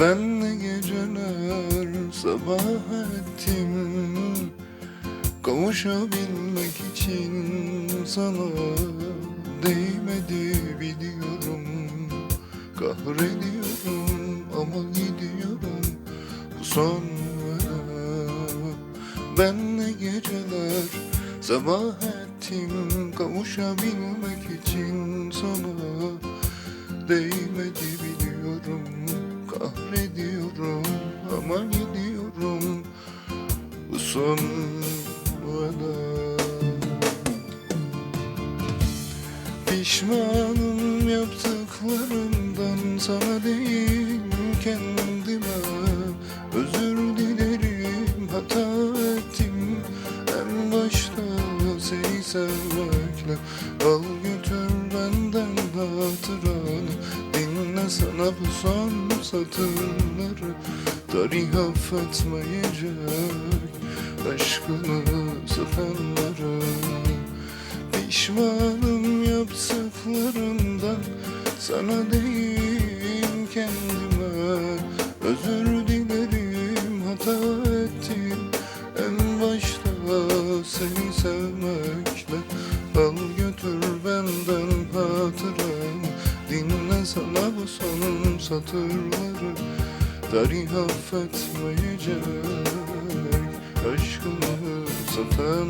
Ben ne geceler sabah ettim Kavuşabilmek için sana değmedi biliyorum Kahrediyorum ama gidiyorum bu son Ben ne geceler sabah ettim Kavuşabilmek için sana değmedi biliyorum Kahrediyorum ama gidiyorum veda Pişmanım yaptıklarımdan sana değil kendime Özür dilerim hata ettim. En başta seni sevmekle Al götür benden hatıranı sana bu son satırları Tarih affetmeyecek aşkını sevenleri Pişmanım yaptıklarımdan Sana değil kendime. Özür dilerim hata ettim. En başta seni sevmekle Al götür benden hatıramı Dinle sana bu son satırları. Tarih affetmeyecek Aşkımı satan